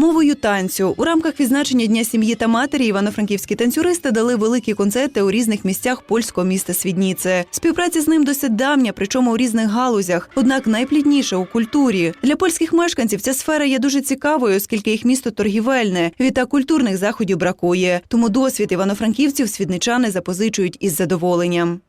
Мовою танцю у рамках відзначення Дня сім'ї та матері івано-франківські танцюристи дали великі концерти у різних місцях польського міста Свідніце. Співпраця з ним досить давня, причому у різних галузях, однак найплідніше у культурі. Для польських мешканців ця сфера є дуже цікавою, оскільки їх місто торгівельне. Відтак культурних заходів бракує. Тому досвід івано-франківців свідничани запозичують із задоволенням.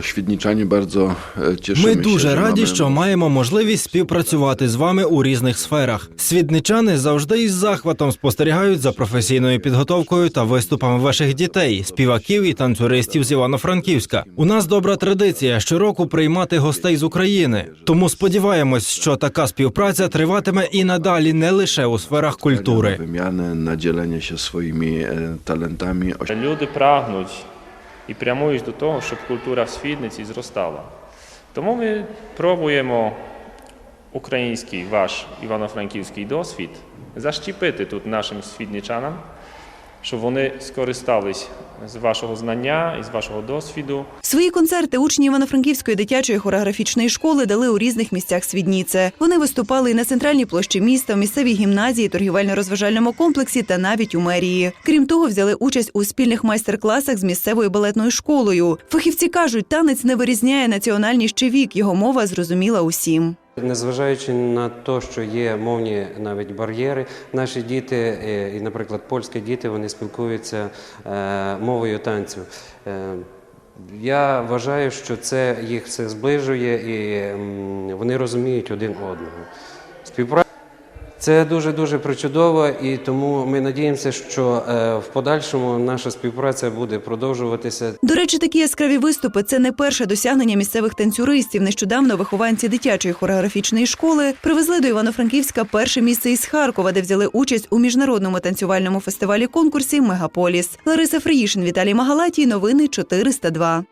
Świdniczanie bardzo e, Ми дуже раді, що маємо можливість співпрацювати з вами у різних сферах. Свідничани завжди із захватом спостерігають за професійною підготовкою та виступами ваших дітей, співаків і танцюристів з Івано-Франківська. У нас добра традиція щороку приймати гостей з України. Тому сподіваємось, що така співпраця триватиме і надалі не лише у сферах культури. wymianę, na dzielenie się swoimi e. Люди прагнуть і прямують до того, щоб культура в Свідниці зростала. Тому ми пробуємо український ваш івано-франківський досвід защепити тут нашим свідничанам, щоб вони скористались з вашого знання і з вашого досвіду. Свої концерти учні Івано-Франківської дитячої хореографічної школи дали у різних місцях Свідніце. Вони виступали і на центральній площі міста, в місцевій гімназії, торгівельно-розважальному комплексі та навіть у мерії. Крім того, взяли участь у спільних майстер-класах з місцевою балетною школою. Фахівці кажуть, танець не вирізняє національність чи вік. Його мова зрозуміла усім. Незважаючи на те, що є мовні навіть бар'єри, наші діти, е, і, наприклад, польські діти, вони спілкуються е, мовою танцю. Е, Я вважаю, що це їх все зближує і вони розуміють один одного. Співпраця це дуже дуже причудово, і тому ми надіємося, що е, в подальшому наша співпраця буде продовжуватися. До речі, такі яскраві виступи це не перше досягнення місцевих танцюристів. Нещодавно вихованці дитячої хореографічної школи привезли до Івано-Франківська перше місце із Харкова, де взяли участь у міжнародному танцювальному фестивалі конкурсі Мегаполіс. Лариса Фриїшин, Віталій Магалатій. Новини 402.